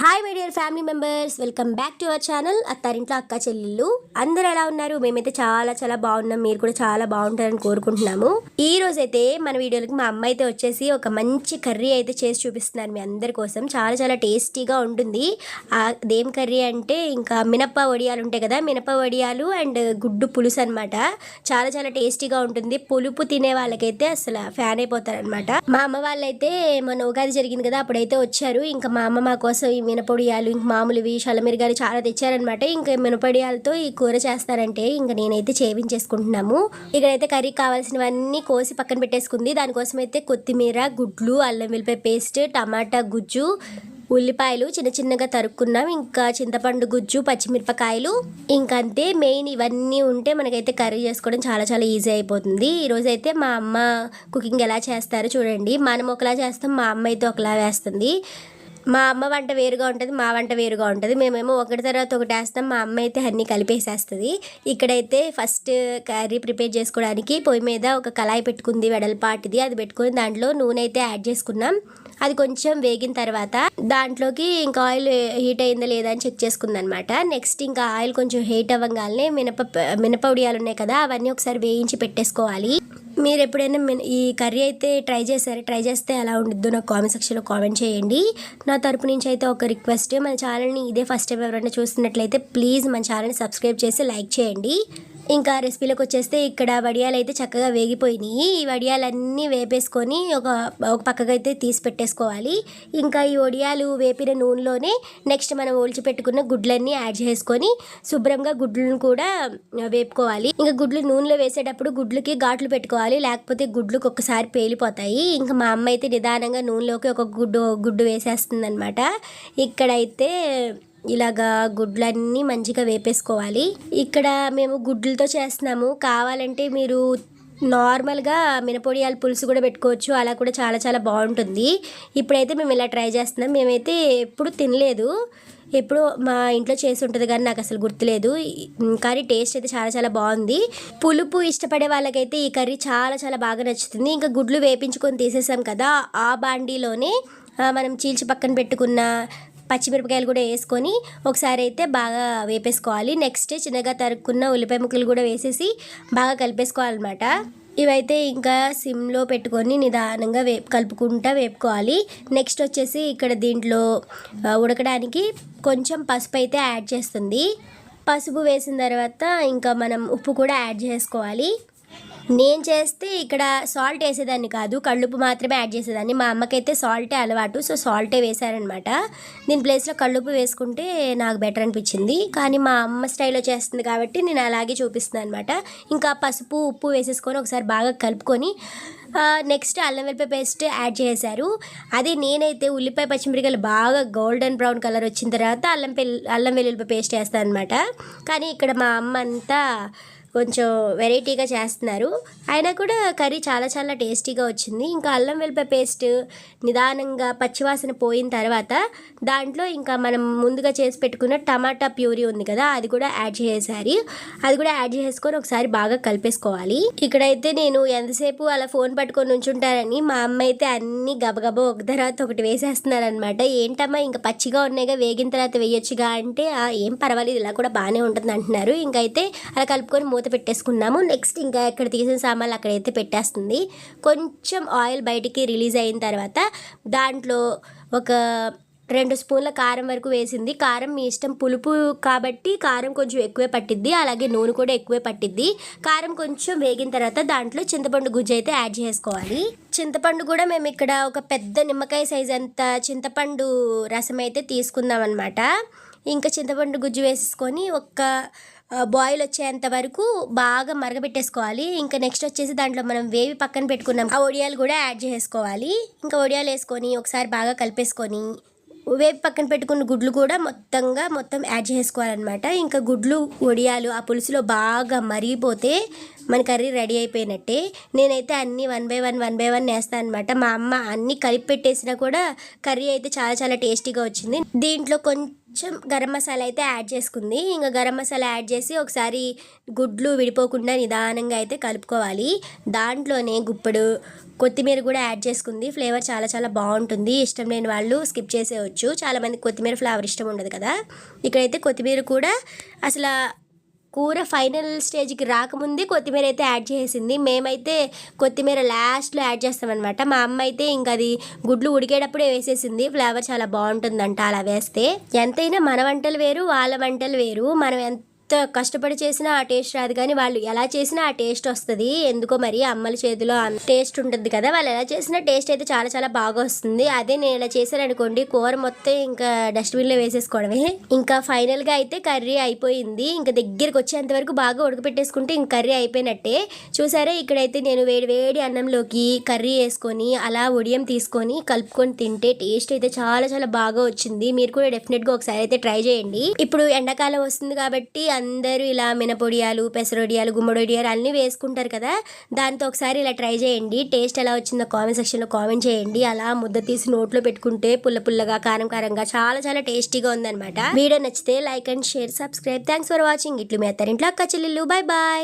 Hi my dear family members welcome back to our channel అత్తారింట్లో అక్క చెల్లెళ్ళు. అందరు ఎలా ఉన్నారు? మేమైతే చాలా చాలా బాగున్నాం. మీరు కూడా చాలా బాగుంటారని కోరుకుంటున్నాము. ఈ రోజు అయితే మన వీడియోలకి మా అమ్మ అయితే వచ్చేసి ఒక మంచి కర్రీ అయితే చేసి చూపిస్తున్నారు మీ అందరి కోసం. చాలా చాలా టేస్టీగా ఉంటుంది. అదేం కర్రీ అంటే ఇంకా మినప్ప వడియాలు ఉంటాయి కదా మినప్ప వడియాలు అండ్ గుడ్డు పులుసు అనమాట చాలా చాలా టేస్టీగా ఉంటుంది. పులుపు తినే వాళ్ళకైతే అసలు ఫ్యాన్ అయిపోతారనమాట మా అమ్మ వాళ్ళైతే మొన్న ఉగాది జరిగింది కదా అప్పుడైతే వచ్చారు. ఇంకా మా అమ్మ మా కోసం మినపొడియాలు ఇంక మామూలువి షలమిరిగాలు చాలా తెచ్చారనమాట. ఇంకా మినపొడియాలతో ఈ కూర చేస్తారంటే ఇంకా నేనైతే చేపించేసుకుంటున్నాము. ఇక్కడైతే కర్రీ కావాల్సినవన్నీ కోసి పక్కన పెట్టేసుకుంది. దానికోసం అయితే కొత్తిమీర గుడ్లు అల్లం వెల్లిపాయ పేస్ట్ టమాటా గుజ్జు ఉల్లిపాయలు చిన్న చిన్నగా తరుక్కున్నాం. ఇంకా చింతపండు గుజ్జు పచ్చిమిరపకాయలు ఇంకంతే. అంతే మెయిన్ ఇవన్నీ ఉంటే మనకైతే కర్రీ చేసుకోవడం చాలా చాలా ఈజీ అయిపోతుంది. ఈరోజు అయితే మా అమ్మ కుకింగ్ ఎలా చేస్తారో చూడండి. మనం ఒకలా చేస్తాం మా అమ్మ అయితే ఒకలా వేస్తుంది. మా అమ్మ వంట వేరుగా ఉంటుంది మా వంట వేరుగా ఉంటుంది మేమేమో ఒకటి తర్వాత ఒకటి వేస్తాం మా అమ్మ అయితే అన్నీ కలిపేసేస్తుంది ఇక్కడైతే ఫస్ట్ కర్రీ ప్రిపేర్ చేసుకోవడానికి పొయ్యి మీద ఒక కళాయి పెట్టుకుంది వెడల్పాటిది అది పెట్టుకుని దాంట్లో నూనె అయితే యాడ్ చేసుకున్నాం అది కొంచెం వేగిన తర్వాత దాంట్లోకి ఇంకా ఆయిల్ హీట్ అయిందా లేదా అని చెక్ చేసుకుందనమాట నెక్స్ట్ ఇంకా ఆయిల్ కొంచెం హీట్ అవ్వగానే మినప మినప ఉడియాలు ఉన్నాయి కదా అవన్నీ ఒకసారి వేయించి పెట్టేసుకోవాలి మీరు ఎప్పుడైనా ఈ కర్రీ అయితే ట్రై చేశారు? ట్రై చేస్తే ఎలా ఉండిద్దో నాకు కామెంట్ సెక్షన్లో కామెంట్ చేయండి. నా తరపు నుంచి అయితే ఒక రిక్వెస్ట్ మన ఛానల్ని ఇదే ఫస్ట్ టైం ఎవరైనా చూస్తున్నట్లయితే ప్లీజ్ మన ఛానల్ని సబ్స్క్రైబ్ చేసి లైక్ చేయండి. ఇంకా రెసిపీలోకి వచ్చేస్తే ఇక్కడ వడియాలు అయితే చక్కగా వేగిపోయినాయి. ఈ వడియాలన్నీ వేపేసుకొని ఒక ఒక పక్కగా అయితే తీసి పెట్టేసుకోవాలి. ఇంకా ఈ వడియాలు వేపిన నూనెలోనే నెక్స్ట్ మనం ఒలిచి పెట్టుకున్న గుడ్లన్నీ యాడ్ చేసుకొని శుభ్రంగా గుడ్లను కూడా వేపుకోవాలి. ఇంకా గుడ్లు నూనెలో వేసేటప్పుడు గుడ్లకి ఘాట్లు పెట్టుకోవాలి. లేకపోతే గుడ్లకు ఒక్కసారి పేలిపోతాయి. ఇంకా మా అమ్మ అయితే నిదానంగా నూనెలోకి ఒక గుడ్డు గుడ్డు వేసేస్తుంది అనమాట ఇక్కడైతే ఇలాగా గుడ్లన్నీ మంచిగా వేపేసుకోవాలి. ఇక్కడ మేము గుడ్లతో చేస్తున్నాము. కావాలంటే మీరు నార్మల్గా మినపొడియాల పులుసు కూడా పెట్టుకోవచ్చు. అలా కూడా చాలా చాలా బాగుంటుంది. ఇప్పుడైతే మేము ఇలా ట్రై చేస్తున్నాం. మేమైతే ఎప్పుడు తినలేదు. ఎప్పుడు మా ఇంట్లో చేసి ఉంటుంది కానీ నాకు అసలు గుర్తులేదు. కర్రీ టేస్ట్ అయితే చాలా చాలా బాగుంది. పులుపు ఇష్టపడే వాళ్ళకైతే ఈ కర్రీ చాలా చాలా బాగా నచ్చుతుంది. ఇంకా గుడ్లు వేపించుకొని తీసేసాం కదా ఆ బాండీలోనే మనం చీల్చి పక్కన పెట్టుకున్న పచ్చిమిరపకాయలు కూడా వేసుకొని ఒకసారి అయితే బాగా వేపేసుకోవాలి. నెక్స్ట్ చిన్నగా తరుక్కున్న ఉల్లిపాయ ముక్కలు కూడా వేసేసి బాగా కలిపేసుకోవాలన్నమాట. ఇవైతే ఇంకా సిమ్లో పెట్టుకొని నిదానంగా వేపు కలుపుకుంటా వేపుకోవాలి. నెక్స్ట్ వచ్చేసి ఇక్కడ దీంట్లో ఉడకడానికి కొంచెం పసుపు అయితే యాడ్ చేస్తుంది. పసుపు వేసిన తర్వాత ఇంకా మనం ఉప్పు కూడా యాడ్ చేసుకోవాలి. నేను చేస్తే ఇక్కడ సాల్ట్ వేసేదాన్ని కాదు కళ్ళుప్పు మాత్రమే యాడ్ చేసేదాన్ని. మా అమ్మకైతే సాల్టే అలవాటు సో సాల్టే వేశారనమాట దీని ప్లేస్లో కళ్ళుప్పు వేసుకుంటే నాకు బెటర్ అనిపించింది. కానీ మా అమ్మ స్టైల్లో చేస్తుంది కాబట్టి నేను అలాగే చూపిస్తున్నాను అనమాట ఇంకా పసుపు ఉప్పు వేసేసుకొని ఒకసారి బాగా కలుపుకొని నెక్స్ట్ అల్లం వెల్లిపాయ పేస్ట్ యాడ్ చేశారు. అదే నేనైతే ఉల్లిపాయ పచ్చిమిరకాయలు బాగా గోల్డెన్ బ్రౌన్ కలర్ వచ్చిన తర్వాత అల్లం పెల్లి అల్లం వెల్లుల్లిపాయ పేస్ట్ వేస్తాను అనమాట కానీ ఇక్కడ మా అమ్మ అంతా కొంచెం వెరైటీగా చేస్తున్నారు. అయినా కూడా కర్రీ చాలా చాలా టేస్టీగా వచ్చింది. ఇంకా అల్లం వెల్లిపాయ పేస్ట్ నిదానంగా పచ్చివాసన పోయిన తర్వాత దాంట్లో ఇంకా మనం ముందుగా చేసి పెట్టుకున్న టమాటా ప్యూరీ ఉంది కదా అది కూడా యాడ్ చేసేసారి. అది కూడా యాడ్ చేసుకొని ఒకసారి బాగా కలిపేసుకోవాలి. ఇక్కడైతే నేను ఎంతసేపు అలా ఫోన్ పట్టుకొని ఉంచుంటారని మా అమ్మ అయితే అన్ని గబగబ ఒక తర్వాత ఒకటి వేసేస్తున్నారనమాట ఏంటమ్మా ఇంకా పచ్చిగా ఉన్నాయిగా వేగిన తర్వాత వేయొచ్చుగా? అంటే ఏం పర్వాలేదు ఇలా కూడా బాగానే ఉంటుంది అంటున్నారు ఇంకైతే అలా కలుపుకొని మూత పెట్టేసుకున్నాము. నెక్స్ట్ ఇంకా ఎక్కడ తీసిన సామాన్లు అక్కడైతే పెట్టేస్తుంది. కొంచెం ఆయిల్ బయటికి రిలీజ్ అయిన తర్వాత దాంట్లో ఒక రెండు స్పూన్ల కారం వరకు వేసింది. కారం మీ ఇష్టం పులుపు కాబట్టి కారం కొంచెం ఎక్కువే పట్టిద్ది. అలాగే నూనె కూడా ఎక్కువే పట్టిద్ది. కారం కొంచెం వేగిన తర్వాత దాంట్లో చింతపండు గుజ్జు అయితే యాడ్ చేసుకోవాలి. చింతపండు కూడా మేము ఇక్కడ ఒక పెద్ద నిమ్మకాయ సైజ్ అంత చింతపండు రసం అయితే తీసుకుందాం అనమాట ఇంకా చింతపండు గుజ్జు వేసేసుకొని ఒక బాయిల్ వచ్చేంత వరకు బాగా మరగబెట్టేసుకోవాలి. ఇంకా నెక్స్ట్ వచ్చేసి దాంట్లో మనం వేవి పక్కన పెట్టుకున్నాం. ఆ వడియాలు కూడా యాడ్ చేసుకోవాలి ఇంకా వడియాలు వేసుకొని ఒకసారి బాగా కలిపేసుకొని వేపు పక్కన పెట్టుకున్న గుడ్లు కూడా మొత్తంగా మొత్తం యాడ్ చేసుకోవాలన్నమాట ఇంకా గుడ్లు వడియాలు ఆ పులుసులో బాగా మరిగిపోతే మన కర్రీ రెడీ అయిపోయినట్టే. నేనైతే అన్నీ one by one one by one వేస్తాను అనమాట మా అమ్మ అన్నీ కలిపి పెట్టేసినా కూడా కర్రీ అయితే చాలా చాలా టేస్టీగా వచ్చింది. దీంట్లో కొంచెం కొంచెం గరం మసాలా అయితే యాడ్ చేసుకుంది. ఇంకా గరం మసాలా యాడ్ చేసి ఒకసారి గుడ్లు విడిపోకుండా నిదానంగా అయితే కలుపుకోవాలి. దాంట్లోనే గుప్పడు కొత్తిమీర కూడా యాడ్ చేసుకుంది. ఫ్లేవర్ చాలా చాలా బాగుంటుంది. ఇష్టం లేని వాళ్ళు స్కిప్ చేసేయచ్చు. చాలామంది కొత్తిమీర ఫ్లేవర్ ఇష్టం ఉండదు కదా. ఇక్కడైతే కొత్తిమీర కూడా అసలు కూర ఫైనల్ స్టేజ్కి రాకముందే కొత్తిమీర అయితే యాడ్ చేసేసింది మేమైతే కొత్తిమీర లాస్ట్లో యాడ్ చేస్తామన్నమాట. మా అమ్మ అయితే ఇంకా అది గుడ్లు ఉడికేటప్పుడే వేసేసింది. ఫ్లేవర్ చాలా బాగుంటుందంట అలా వేస్తే. ఎంతైనా మన వంటలు వేరు వాళ్ళ వంటలు వేరు. మనం ఎంత ఎంత కష్టపడి చేసినా ఆ టేస్ట్ రాదు కానీ వాళ్ళు ఎలా చేసినా ఆ టేస్ట్ వస్తుంది. ఎందుకో మరి అమ్మల చేతిలో టేస్ట్ ఉంటుంది కదా. వాళ్ళు ఎలా చేసినా టేస్ట్ అయితే చాలా చాలా బాగా వస్తుంది. అదే నేను ఇలా చేశాను అనుకోండి కూర మొత్తం ఇంకా డస్ట్బిన్లో వేసేసుకోవడమే. ఇంకా ఫైనల్గా అయితే కర్రీ అయిపోయింది. ఇంకా దగ్గరికి వచ్చేంత వరకు బాగా ఉడకపెట్టేసుకుంటే ఇంక కర్రీ అయిపోయినట్టే. చూసారా? ఇక్కడైతే నేను వేడి వేడి అన్నంలోకి కర్రీ వేసుకొని అలా ఉడియం తీసుకొని కలుపుకొని తింటే టేస్ట్ అయితే చాలా చాలా బాగా వచ్చింది. మీరు కూడా డెఫినెట్గా ఒకసారి అయితే ట్రై చేయండి. ఇప్పుడు ఎండాకాలం వస్తుంది కాబట్టి అందరూ ఇలా మినపొడియాలు పెసరొడియాలు గుమ్మడొడియాలు అన్నీ వేసుకుంటారు కదా దాంతో ఒకసారి ఇలా ట్రై చేయండి. టేస్ట్ ఎలా వచ్చిందో కామెంట్ సెక్షన్లో కామెంట్ చేయండి. అలా ముద్ద తీసి నోట్లో పెట్టుకుంటే పుల్ల పుల్లగా కారం కారంగా చాలా చాలా టేస్టీగా ఉందన్నమాట. వీడియో నచ్చితే like and share subscribe. Thanks for watching ఇట్లు మీ అత్తారింట్లో అక్క చెల్లెళ్ళు. Bye bye